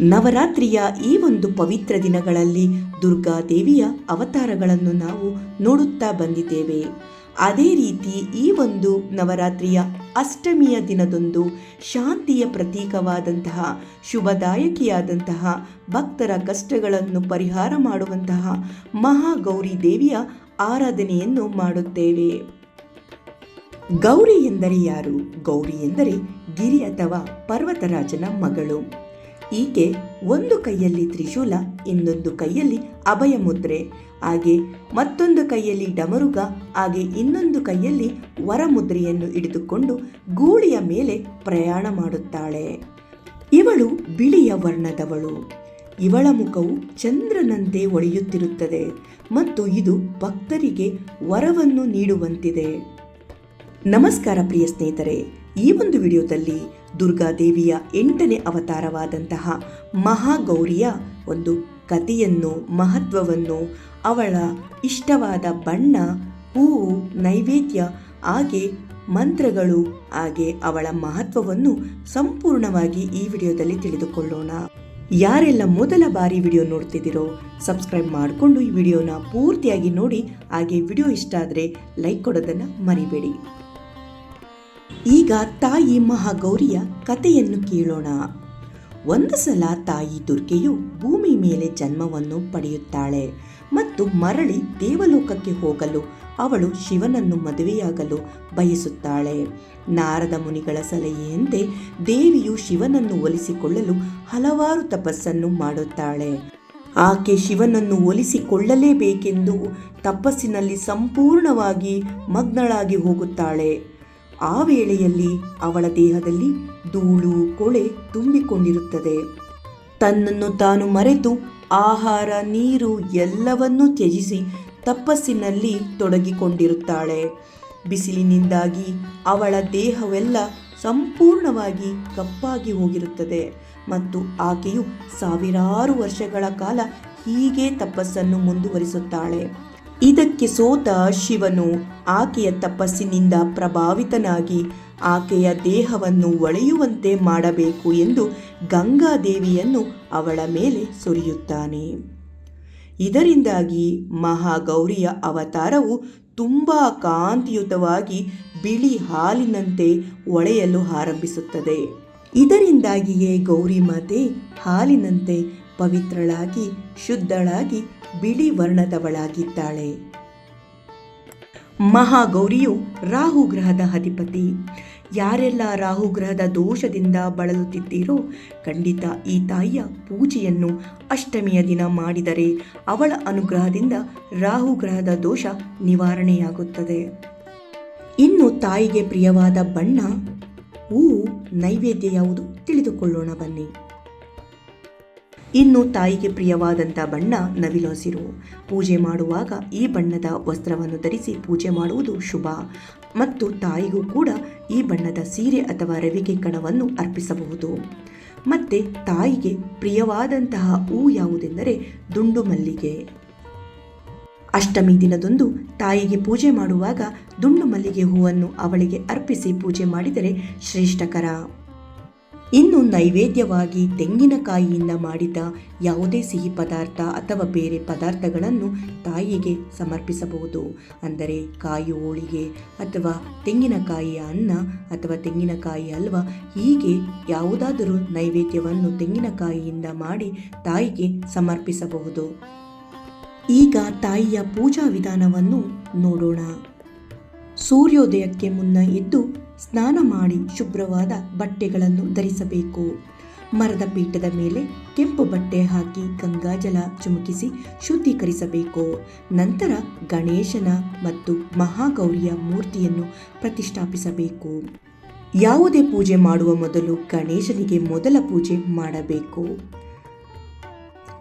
ನವರಾತ್ರಿಯ ಈ ಒಂದು ಪವಿತ್ರ ದಿನಗಳಲ್ಲಿ ದುರ್ಗಾದೇವಿಯ ಅವತಾರಗಳನ್ನು ನಾವು ನೋಡುತ್ತಾ ಬಂದಿದ್ದೇವೆ. ಅದೇ ರೀತಿ ಈ ಒಂದು ನವರಾತ್ರಿಯ ಅಷ್ಟಮಿಯ ದಿನದಂದು ಶಾಂತಿಯ ಪ್ರತೀಕವಾದಂತಹ, ಶುಭದಾಯಕಿಯಾದಂತಹ, ಭಕ್ತರ ಕಷ್ಟಗಳನ್ನು ಪರಿಹಾರ ಮಾಡುವಂತಹ ಮಹಾಗೌರಿ ದೇವಿಯ ಆರಾಧನೆಯನ್ನು ಮಾಡುತ್ತೇವೆ. ಗೌರಿ ಎಂದರೆ ಯಾರು? ಗೌರಿ ಎಂದರೆ ಗಿರಿ ಅಥವಾ ಪರ್ವತರಾಜನ ಮಗಳು. ಈಕೆ ಒಂದು ಕೈಯಲ್ಲಿ ತ್ರಿಶೂಲ, ಇನ್ನೊಂದು ಕೈಯಲ್ಲಿ ಅಭಯ ಮುದ್ರೆ ಹಾಗೆ ಮತ್ತೊಂದು ಕೈಯಲ್ಲಿ ಡಮರುಗ, ಹಾಗೆ ಇನ್ನೊಂದು ಕೈಯಲ್ಲಿ ವರಮುದ್ರೆಯನ್ನು ಹಿಡಿದುಕೊಂಡು ಗೂಳಿಯ ಮೇಲೆ ಪ್ರಯಾಣ ಮಾಡುತ್ತಾಳೆ. ಇವಳು ಬಿಳಿಯ ವರ್ಣದವಳು. ಇವಳ ಮುಖವು ಚಂದ್ರನಂತೆ ಒಳೆಯುತ್ತಿರುತ್ತದೆ ಮತ್ತು ಇದು ಭಕ್ತರಿಗೆ ವರವನ್ನು ನೀಡುವಂತಿದೆ. ನಮಸ್ಕಾರ ಪ್ರಿಯ ಸ್ನೇಹಿತರೆ, ಈ ಒಂದು ವಿಡಿಯೋದಲ್ಲಿ ದುರ್ಗಾದೇವಿಯ ಎಂಟನೇ ಅವತಾರವಾದಂತಹ ಮಹಾಗೌರಿಯ ಒಂದು ಕತೆಯನ್ನು ಮಹತ್ವವನ್ನು ಅವಳ ಇಷ್ಟವಾದ ಬಣ್ಣ, ಹೂವು, ನೈವೇದ್ಯ, ಹಾಗೆ ಮಂತ್ರಗಳು, ಹಾಗೆ ಅವಳ ಮಹತ್ವವನ್ನು ಸಂಪೂರ್ಣವಾಗಿ ಈ ವಿಡಿಯೋದಲ್ಲಿ ತಿಳಿದುಕೊಳ್ಳೋಣ. ಯಾರೆಲ್ಲ ಮೊದಲ ಬಾರಿ ವಿಡಿಯೋ ನೋಡ್ತಿದ್ದೀರೋ, ಸಬ್ಸ್ಕ್ರೈಬ್ ಮಾಡಿಕೊಂಡು ಈ ವಿಡಿಯೋನ ಪೂರ್ತಿಯಾಗಿ ನೋಡಿ, ಹಾಗೆ ವಿಡಿಯೋ ಇಷ್ಟ ಆದರೆ ಲೈಕ್ ಕೊಡೋದನ್ನು ಮರಿಬೇಡಿ. ಈಗ ತಾಯಿ ಮಹಾಗೌರಿಯ ಕಥೆಯನ್ನು ಕೇಳೋಣ. ಒಂದು ಸಲ ತಾಯಿ ದುರ್ಗೆಯು ಭೂಮಿ ಮೇಲೆ ಜನ್ಮವನ್ನು ಪಡೆಯುತ್ತಾಳೆ ಮತ್ತು ಮರಳಿ ದೇವಲೋಕಕ್ಕೆ ಹೋಗಲು ಅವಳು ಶಿವನನ್ನು ಮದುವೆಯಾಗಲು ಬಯಸುತ್ತಾಳೆ. ನಾರದ ಮುನಿಗಳ ಸಲಹೆಯಂತೆ ದೇವಿಯು ಶಿವನನ್ನು ಒಲಿಸಿಕೊಳ್ಳಲು ಹಲವಾರು ತಪಸ್ಸನ್ನು ಮಾಡುತ್ತಾಳೆ. ಆಕೆ ಶಿವನನ್ನು ಒಲಿಸಿಕೊಳ್ಳಲೇಬೇಕೆಂದು ತಪಸ್ಸಿನಲ್ಲಿ ಸಂಪೂರ್ಣವಾಗಿ ಮಗ್ನಳಾಗಿ ಹೋಗುತ್ತಾಳೆ. ಆ ವೇಳೆಯಲ್ಲಿ ಅವಳ ದೇಹದಲ್ಲಿ ಧೂಳು, ಕೊಳೆ ತುಂಬಿಕೊಂಡಿರುತ್ತದೆ. ತನ್ನನ್ನು ತಾನು ಮರೆತು ಆಹಾರ, ನೀರು ಎಲ್ಲವನ್ನೂ ತ್ಯಜಿಸಿ ತಪಸ್ಸಿನಲ್ಲಿ ತೊಡಗಿಕೊಂಡಿರುತ್ತಾಳೆ. ಬಿಸಿಲಿನಿಂದಾಗಿ ಅವಳ ದೇಹವೆಲ್ಲ ಸಂಪೂರ್ಣವಾಗಿ ಕಪ್ಪಾಗಿ ಹೋಗಿರುತ್ತದೆ ಮತ್ತು ಆಕೆಯು ಸಾವಿರಾರು ವರ್ಷಗಳ ಕಾಲ ಹೀಗೆ ತಪಸ್ಸನ್ನು ಮುಂದುವರಿಸುತ್ತಾಳೆ. ಇದಕ್ಕೆ ಸೋತ ಶಿವನು ಆಕೆಯ ತಪಸ್ಸಿನಿಂದ ಪ್ರಭಾವಿತನಾಗಿ ಆಕೆಯ ದೇಹವನ್ನು ಒಳೆಯುವಂತೆ ಮಾಡಬೇಕು ಎಂದು ಗಂಗಾದೇವಿಯನ್ನು ಅವಳ ಮೇಲೆ ಸುರಿಯುತ್ತಾನೆ. ಇದರಿಂದಾಗಿ ಮಹಾಗೌರಿಯ ಅವತಾರವು ತುಂಬ ಕಾಂತಿಯುತವಾಗಿ ಬಿಳಿ ಹಾಲಿನಂತೆ ಒಳೆಯಲು ಆರಂಭಿಸುತ್ತದೆ. ಇದರಿಂದಾಗಿಯೇ ಗೌರಿ ಮಾತೆ ಹಾಲಿನಂತೆ ಪವಿತ್ರಳಾಗಿ, ಶುದ್ಧಳಾಗಿ, ಬಿಳಿ ವರ್ಣದವಳಾಗಿದ್ದಾಳೆ. ಮಹಾಗೌರಿಯು ರಾಹು ಗ್ರಹದ ಅಧಿಪತಿ. ಯಾರೆಲ್ಲ ರಾಹು ಗ್ರಹದ ದೋಷದಿಂದ ಬಳಲುತ್ತಿದ್ದೀರೋ, ಖಂಡಿತ ಈ ತಾಯಿಯ ಪೂಜೆಯನ್ನು ಅಷ್ಟಮಿಯ ದಿನ ಮಾಡಿದರೆ ಅವಳ ಅನುಗ್ರಹದಿಂದ ರಾಹು ಗ್ರಹದ ದೋಷ ನಿವಾರಣೆಯಾಗುತ್ತದೆ. ಇನ್ನು ತಾಯಿಗೆ ಪ್ರಿಯವಾದ ಬಣ್ಣ ಹೂವು ನೈವೇದ್ಯ ಯಾವುದು ತಿಳಿದುಕೊಳ್ಳೋಣ ಬನ್ನಿ. ಇನ್ನು ತಾಯಿಗೆ ಪ್ರಿಯವಾದಂಥ ಬಣ್ಣ ನವಿಲು ಹಸಿರು ಪೂಜೆ ಮಾಡುವಾಗ ಈ ಬಣ್ಣದ ವಸ್ತ್ರವನ್ನು ಧರಿಸಿ ಪೂಜೆ ಮಾಡುವುದು ಶುಭ. ಮತ್ತು ತಾಯಿಗೂ ಕೂಡ ಈ ಬಣ್ಣದ ಸೀರೆ ಅಥವಾ ರವಿಕೆ ಕಣವನ್ನು ಅರ್ಪಿಸಬಹುದು. ಮತ್ತು ತಾಯಿಗೆ ಪ್ರಿಯವಾದಂತಹ ಹೂ ಯಾವುದೆಂದರೆ ದುಂಡು ಮಲ್ಲಿಗೆ ಅಷ್ಟಮಿ ದಿನದಂದು ತಾಯಿಗೆ ಪೂಜೆ ಮಾಡುವಾಗ ದುಂಡು ಮಲ್ಲಿಗೆ ಹೂವನ್ನು ಅವಳಿಗೆ ಅರ್ಪಿಸಿ ಪೂಜೆ ಮಾಡಿದರೆ ಶ್ರೇಷ್ಠಕರ. ಇನ್ನು ನೈವೇದ್ಯವಾಗಿ ತೆಂಗಿನಕಾಯಿಯಿಂದ ಮಾಡಿದ ಯಾವುದೇ ಸಿಹಿ ಪದಾರ್ಥ ಅಥವಾ ಬೇರೆ ಪದಾರ್ಥಗಳನ್ನು ತಾಯಿಗೆ ಸಮರ್ಪಿಸಬಹುದು. ಅಂದರೆ ಕಾಯಿ ಹೋಳಿಗೆ ಅಥವಾ ತೆಂಗಿನಕಾಯಿಯ ಅನ್ನ ಅಥವಾ ತೆಂಗಿನಕಾಯಿ ಅಲ್ವ, ಹೀಗೆ ಯಾವುದಾದರೂ ನೈವೇದ್ಯವನ್ನು ತೆಂಗಿನಕಾಯಿಯಿಂದ ಮಾಡಿ ತಾಯಿಗೆ ಸಮರ್ಪಿಸಬಹುದು. ಈಗ ತಾಯಿಯ ಪೂಜಾ ವಿಧಾನವನ್ನು ನೋಡೋಣ. ಸೂರ್ಯೋದಯಕ್ಕೆ ಮುನ್ನ ಎದ್ದು ಸ್ನಾನ ಮಾಡಿ ಶುಭ್ರವಾದ ಬಟ್ಟೆಗಳನ್ನು ಧರಿಸಬೇಕು. ಮರದ ಪೀಠದ ಮೇಲೆ ಕೆಂಪು ಬಟ್ಟೆ ಹಾಕಿ ಗಂಗಾಜಲ ಚುಮುಕಿಸಿ ಶುದ್ಧೀಕರಿಸಬೇಕು. ನಂತರ ಗಣೇಶನ ಮತ್ತು ಮಹಾಗೌರಿಯ ಮೂರ್ತಿಯನ್ನು ಪ್ರತಿಷ್ಠಾಪಿಸಬೇಕು. ಯಾವುದೇ ಪೂಜೆ ಮಾಡುವ ಮೊದಲು ಗಣೇಶನಿಗೆ ಮೊದಲ ಪೂಜೆ ಮಾಡಬೇಕು.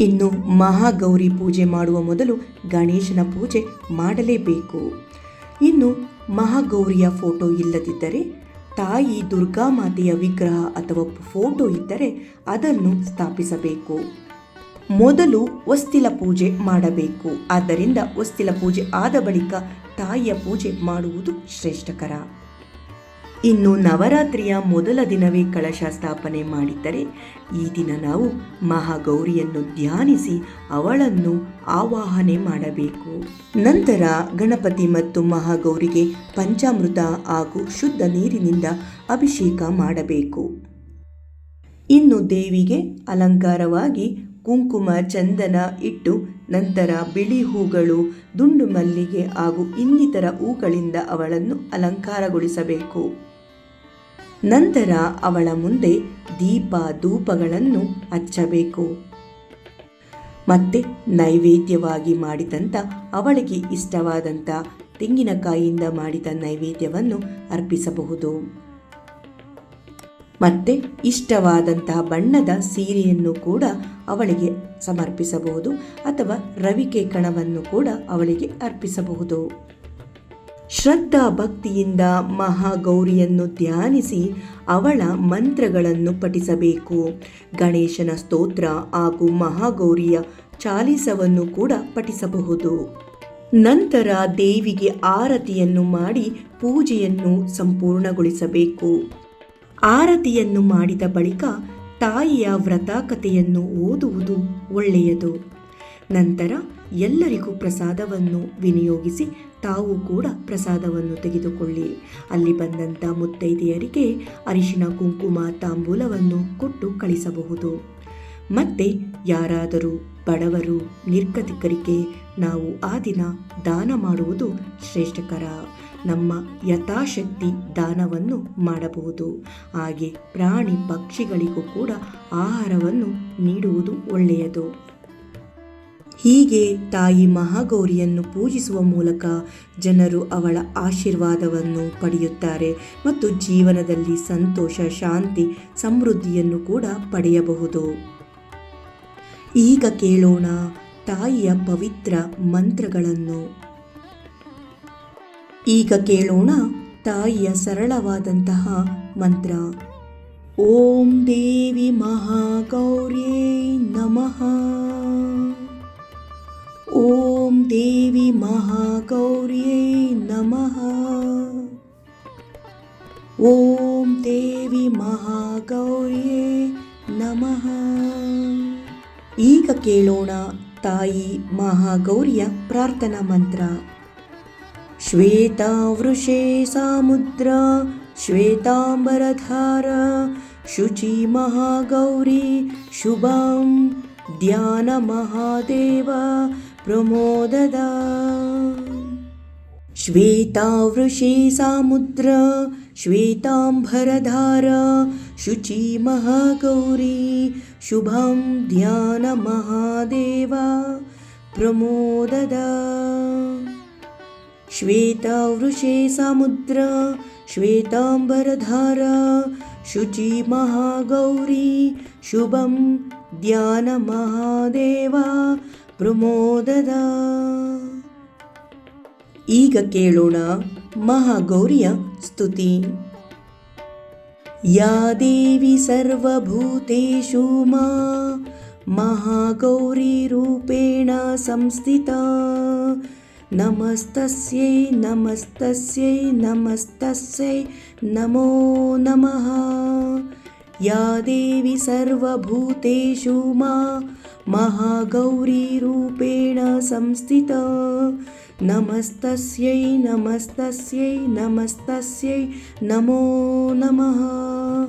ಇನ್ನು ಮಹಾಗೌರಿ ಪೂಜೆ ಮಾಡುವ ಮೊದಲು ಗಣೇಶನ ಪೂಜೆ ಮಾಡಲೇಬೇಕು. ಇನ್ನು ಮಹಾಗೌರಿಯ ಫೋಟೋ ಇಲ್ಲದಿದ್ದರೆ, ತಾಯಿ ದುರ್ಗಾ ಮಾತೆಯ ವಿಗ್ರಹ ಅಥವಾ ಫೋಟೋ ಇದ್ದರೆ ಅದನ್ನು ಸ್ಥಾಪಿಸಬೇಕು. ಮೊದಲು ವಸ್ತಿಲ ಪೂಜೆ ಮಾಡಬೇಕು. ಆದ್ದರಿಂದ ವಸ್ತಿಲ ಪೂಜೆ ಆದ ಬಳಿಕ ತಾಯಿಯ ಪೂಜೆ ಮಾಡುವುದು ಶ್ರೇಷ್ಠಕರ. ಇನ್ನು ನವರಾತ್ರಿಯ ಮೊದಲ ದಿನವೇ ಕಳಶ ಸ್ಥಾಪನೆ ಮಾಡಿದ್ದರೆ ಈ ದಿನ ನಾವು ಮಹಾಗೌರಿಯನ್ನು ಧ್ಯಾನಿಸಿ ಅವಳನ್ನು ಆವಾಹನೆ ಮಾಡಬೇಕು. ನಂತರ ಗಣಪತಿ ಮತ್ತು ಮಹಾಗೌರಿಗೆ ಪಂಚಾಮೃತ ಹಾಗೂ ಶುದ್ಧ ನೀರಿನಿಂದ ಅಭಿಷೇಕ ಮಾಡಬೇಕು. ಇನ್ನು ದೇವಿಗೆ ಅಲಂಕಾರವಾಗಿ ಕುಂಕುಮ, ಚಂದನ ಇಟ್ಟು ನಂತರ ಬಿಳಿ ಹೂಗಳು, ದುಂಡು ಮಲ್ಲಿಗೆ ಹಾಗೂ ಇನ್ನಿತರ ಹೂಗಳಿಂದ ಅವಳನ್ನು ಅಲಂಕಾರಗೊಳಿಸಬೇಕು. ನಂತರ ಅವಳ ಮುಂದೆ ದೀಪ ಧೂಪಗಳನ್ನು ಹಚ್ಚಬೇಕು. ಮತ್ತೆ ನೈವೇದ್ಯವಾಗಿ ಮಾಡಿದಂಥ ಅವಳಿಗೆ ಇಷ್ಟವಾದಂಥ ತೆಂಗಿನಕಾಯಿಯಿಂದ ಮಾಡಿದ ನೈವೇದ್ಯವನ್ನು ಅರ್ಪಿಸಬಹುದು. ಮತ್ತೆ ಇಷ್ಟವಾದಂತಹ ಬಣ್ಣದ ಸೀರೆಯನ್ನು ಕೂಡ ಅವಳಿಗೆ ಸಮರ್ಪಿಸಬಹುದು ಅಥವಾ ರವಿಕೆ ಕಣವನ್ನು ಕೂಡ ಅವಳಿಗೆ ಅರ್ಪಿಸಬಹುದು. ಶ್ರದ್ಧಾ ಭಕ್ತಿಯಿಂದ ಮಹಾಗೌರಿಯನ್ನು ಧ್ಯಾನಿಸಿ ಅವಳ ಮಂತ್ರಗಳನ್ನು ಪಠಿಸಬೇಕು. ಗಣೇಶನ ಸ್ತೋತ್ರ ಹಾಗೂ ಮಹಾಗೌರಿಯ ಚಾಲಿಸವನ್ನು ಕೂಡ ಪಠಿಸಬಹುದು. ನಂತರ ದೇವಿಗೆ ಆರತಿಯನ್ನು ಮಾಡಿ ಪೂಜೆಯನ್ನು ಸಂಪೂರ್ಣಗೊಳಿಸಬೇಕು. ಆರತಿಯನ್ನು ಮಾಡಿದ ಬಳಿಕ ತಾಯಿಯ ವ್ರತಾಕತೆಯನ್ನು ಓದುವುದು ಒಳ್ಳೆಯದು. ನಂತರ ಎಲ್ಲರಿಗೂ ಪ್ರಸಾದವನ್ನು ವಿನಿಯೋಗಿಸಿ ತಾವು ಕೂಡ ಪ್ರಸಾದವನ್ನು ತೆಗೆದುಕೊಳ್ಳಿ. ಅಲ್ಲಿ ಬಂದಂಥ ಮುತ್ತೈದೆಯರಿಗೆ ಅರಿಶಿನ, ಕುಂಕುಮ, ತಾಂಬೂಲವನ್ನು ಕೊಟ್ಟು ಕಳಿಸಬಹುದು. ಮತ್ತೆ ಯಾರಾದರೂ ಬಡವರು, ನಿರ್ಗತಿಕರಿಗೆ ನಾವು ಆ ದಿನ ದಾನ ಮಾಡುವುದು ಶ್ರೇಷ್ಠಕರ. ನಮ್ಮ ಯಥಾಶಕ್ತಿ ದಾನವನ್ನು ಮಾಡಬಹುದು. ಹಾಗೆ ಪ್ರಾಣಿ ಪಕ್ಷಿಗಳಿಗೂ ಕೂಡ ಆಹಾರವನ್ನು ನೀಡುವುದು ಒಳ್ಳೆಯದು. ಹೀಗೆ ತಾಯಿ ಮಹಾಗೌರಿಯನ್ನು ಪೂಜಿಸುವ ಮೂಲಕ ಜನರು ಅವಳ ಆಶೀರ್ವಾದವನ್ನು ಪಡೆಯುತ್ತಾರೆ ಮತ್ತು ಜೀವನದಲ್ಲಿ ಸಂತೋಷ, ಶಾಂತಿ, ಸಮೃದ್ಧಿಯನ್ನು ಕೂಡ ಪಡೆಯಬಹುದು. ಈಗ ಕೇಳೋಣ ತಾಯಿಯ ಪವಿತ್ರ ಮಂತ್ರಗಳನ್ನು. ಈಗ ಕೇಳೋಣ ತಾಯಿಯ ಸರಳವಾದಂತಹ ಮಂತ್ರ. ಓಂ ದೇವಿ ಮಹಾಗೌರ್ಯೇ ನಮಃ. ಓಂ ದೇವಿ ಮಹಾಗೌರ್ಯೇ ನಮಃ ಓಂ ದೇವಿ ಮಹಾಗೌರ್ಯೇ ನಮಃ ಈಗ ಕೇಳೋಣ ತಾಯಿ ಮಹಾಗೌರಿಯ ಪ್ರಾರ್ಥನಾ ಮಂತ್ರ श्वेतावृषे सामुद्रा श्वेताम्बरधार शुचि महागौरी शुभां ध्यानमहादेव प्रमोददा। श्वेतावृषी सामुद्र श्वेताम्भरधार शुची महागौरी शुभं ध्यानमहादेवा प्रमोददा। श्वेतावृषे समुद्र श्वेताम्बरधार शुची महागौरी शुभं ध्यानमहादेवा ಪ್ರಮೋದದ ಈಗ ಕೇಳೋಣ ಮಹಾಗೌರಿಯ ಸ್ತುತಿ ಯಾ ದೇವಿ ಸರ್ವಭೂತೇಷು ಮಾ महागौरीरूपेण संस्थिता नमस्तस्यै नमस्तस्यै नमस्तस्यै नमो नमः या देवी सर्वभूतेषु मा महागौरीरूपेण संस्थिता। नमस्तस्यै नमस्तस्यै नमस्तस्यै नमो नमः।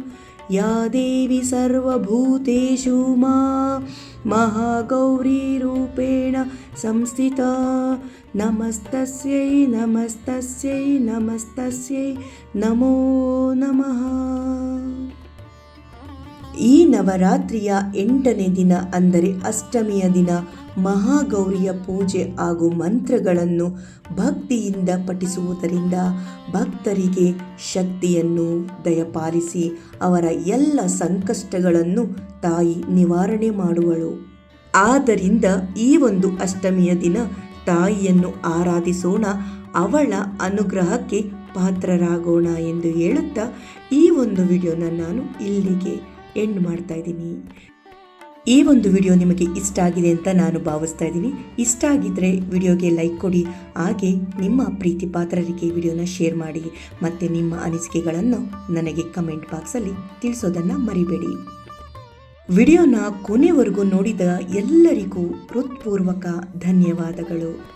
या देवी सर्वभूतेषु मा महागौरीरूपेण संस्थिता। नमस्तस्यै नमस्तस्यै नमस्तस्यै नमो नमः ಈ ನವರಾತ್ರಿಯ ಎಂಟನೇ ದಿನ ಅಂದರೆ ಅಷ್ಟಮಿಯ ದಿನ ಮಹಾಗೌರಿಯ ಪೂಜೆ ಹಾಗೂ ಮಂತ್ರಗಳನ್ನು ಭಕ್ತಿಯಿಂದ ಪಠಿಸುವುದರಿಂದ ಭಕ್ತರಿಗೆ ಶಕ್ತಿಯನ್ನು ದಯಪಾಲಿಸಿ ಅವರ ಎಲ್ಲ ಸಂಕಷ್ಟಗಳನ್ನು ತಾಯಿ ನಿವಾರಣೆ ಮಾಡುವಳು. ಆದ್ದರಿಂದ ಈ ಒಂದು ಅಷ್ಟಮಿಯ ದಿನ ತಾಯಿಯನ್ನು ಆರಾಧಿಸೋಣ, ಅವಳ ಅನುಗ್ರಹಕ್ಕೆ ಪಾತ್ರರಾಗೋಣ ಎಂದು ಹೇಳುತ್ತಾ ಈ ಒಂದು ವಿಡಿಯೋನ ನಾನು ಇಲ್ಲಿಗೆ ಎಂಡ್ ಮಾಡ್ತಾ ಇದ್ದೀನಿ. ಈ ಒಂದು ವಿಡಿಯೋ ನಿಮಗೆ ಇಷ್ಟ ಆಗಿದೆ ಅಂತ ನಾನು ಭಾವಿಸ್ತಾ ಇದ್ದೀನಿ. ಇಷ್ಟ ಆಗಿದ್ದರೆ ವಿಡಿಯೋಗೆ ಲೈಕ್ ಕೊಡಿ, ಹಾಗೆ ನಿಮ್ಮ ಪ್ರೀತಿ ಪಾತ್ರರಿಗೆ ವಿಡಿಯೋನ ಶೇರ್ ಮಾಡಿ, ಮತ್ತು ನಿಮ್ಮ ಅನಿಸಿಕೆಗಳನ್ನು ನನಗೆ ಕಮೆಂಟ್ ಬಾಕ್ಸಲ್ಲಿ ತಿಳಿಸೋದನ್ನು ಮರಿಬೇಡಿ. ವಿಡಿಯೋನ ಕೊನೆವರೆಗೂ ನೋಡಿದ ಎಲ್ಲರಿಗೂ ಹೃತ್ಪೂರ್ವಕ ಧನ್ಯವಾದಗಳು.